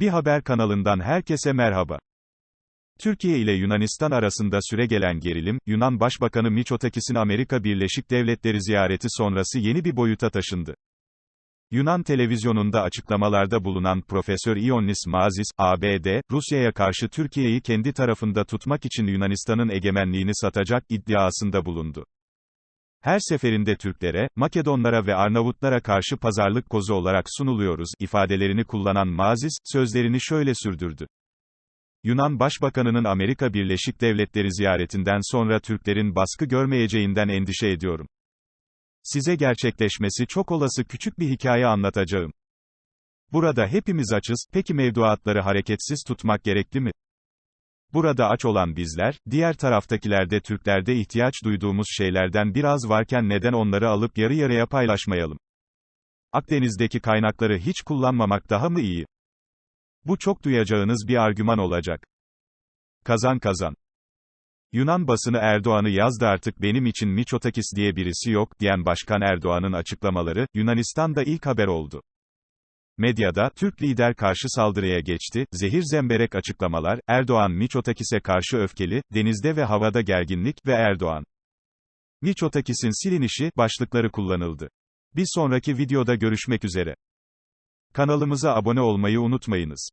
Bir haber kanalından herkese merhaba. Türkiye ile Yunanistan arasında süregelen gerilim, Yunan Başbakanı Mitsotakis'in Amerika Birleşik Devletleri ziyareti sonrası yeni bir boyuta taşındı. Yunan televizyonunda açıklamalarda bulunan Profesör Ioannis Mazis, ABD, Rusya'ya karşı Türkiye'yi kendi tarafında tutmak için Yunanistan'ın egemenliğini satacak iddiasında bulundu. Her seferinde Türklere, Makedonlara ve Arnavutlara karşı pazarlık kozu olarak sunuluyoruz ifadelerini kullanan Mazis, sözlerini şöyle sürdürdü. Yunan Başbakanı'nın Amerika Birleşik Devletleri ziyaretinden sonra Türklerin baskı görmeyeceğinden endişe ediyorum. Size gerçekleşmesi çok olası küçük bir hikaye anlatacağım. Burada hepimiz açız, peki mevduatları hareketsiz tutmak gerekli mi? Burada aç olan bizler, diğer taraftakilerde Türklerde ihtiyaç duyduğumuz şeylerden biraz varken neden onları alıp yarı yarıya paylaşmayalım? Akdeniz'deki kaynakları hiç kullanmamak daha mı iyi? Bu çok duyacağınız bir argüman olacak. Kazan kazan. Yunan basını Erdoğan'ı yazdı artık benim için Miçotakis diye birisi yok, diyen Başkan Erdoğan'ın açıklamaları, Yunanistan'da ilk haber oldu. Medyada, Türk lider karşı saldırıya geçti, zehir zemberek açıklamalar, Erdoğan Miçotakis'e karşı öfkeli, denizde ve havada gerginlik ve Erdoğan. Miçotakis'in silinişi, başlıkları kullanıldı. Bir sonraki videoda görüşmek üzere. Kanalımıza abone olmayı unutmayınız.